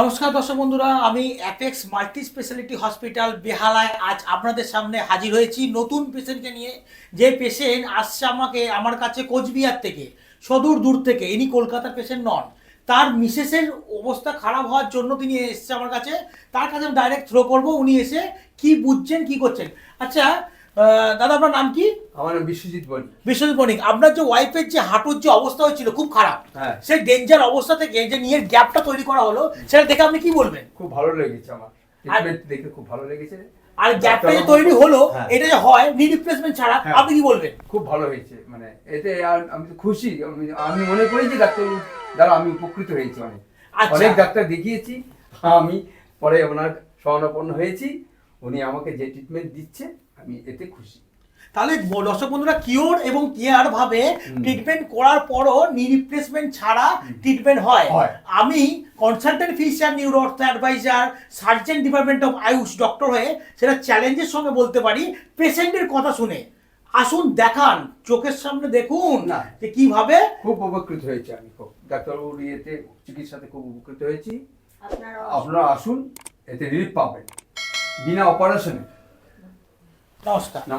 নমস্কার দর্শক বন্ধুরা, আমি অ্যাপেক্স মাল্টি স্পেশালিটি হসপিটাল বেহালায়। আজ আপনাদের সামনে হাজির হয়েছি নতুন পেশেন্টকে নিয়ে। যে পেশেন্ট আসছে আমাকে, আমার কাছে কোচবিহার থেকে, সদূর দূর থেকে, ইনি কলকাতার পেশেন্ট নন। তার মিসেসের অবস্থা খারাপ হওয়ার জন্য তিনি এসছে আমার কাছে। তার কাছে আমি ডাইরেক্ট থ্রো করব। উনি এসে কি বুঝছেন, কি করছেন? আচ্ছা দাদা আপনার নাম কি? আমার নাম বিশ্বজিৎ বণিক। বিশ্বজিৎ বণিক আপনার যে ওয়াইফের যে হাঁটুর যে অবস্থা হয়েছিল খুব খারাপ। হ্যাঁ। সেই ডেঞ্জার অবস্থা থেকে যে নিয়ের গ্যাপটা তৈরি করা হলো সেটা দেখে আপনি কি বলবেন? খুব ভালো লেগেছে আমার। ট্রিটমেন্ট দেখে খুব ভালো লেগেছে। আর গ্যাপটা যে তৈরি হলো হ্যাঁ। এটা যে হয় নি রিপ্লেসমেন্ট ছাড়া হ্যাঁ। আপনি কি বলবেন? খুব ভালো হয়েছে মানে এতে আর আমি তো খুশি। আমি আমি মনে করি যে ডাক্তার দ্বারা আমি উপকৃত হয়েছি অনেক। আচ্ছা। অনেক ডাক্তার দেখিয়েছি আমি পরে ওনার শরণাপন্ন হয়েছি। উনি আমাকে যে ট্রিটমেন্ট দিচ্ছে আমি এতে খুশি। তাহলে দর্শক বন্ধুরা কিওর এবং কেয়ার ভাবে ট্রিটমেন্ট করার পরও নি রিপ্লেসমেন্ট ছাড়া ট্রিটমেন্ট হয়। আমি consultant physician neuro ortho advisor surgeon department of AYUSH doctor হয়ে সেটা চ্যালেঞ্জের সঙ্গে বলতে পারি। পেশেন্টের কথা শুনে। আসুন দেখান চোখের সামনে দেখুন না। যে কীভাবে খুব উপকৃত হয়েছে আমি খুব। ডাক্তারবাবুর ইয়েতে চিকিৎসাতে খুব উপকৃত হয়েছি। আপনারা আপনারা আসুন এতে রিলিফ পাবেন। বিনা অপারেশনে নমস্কার নমস্কার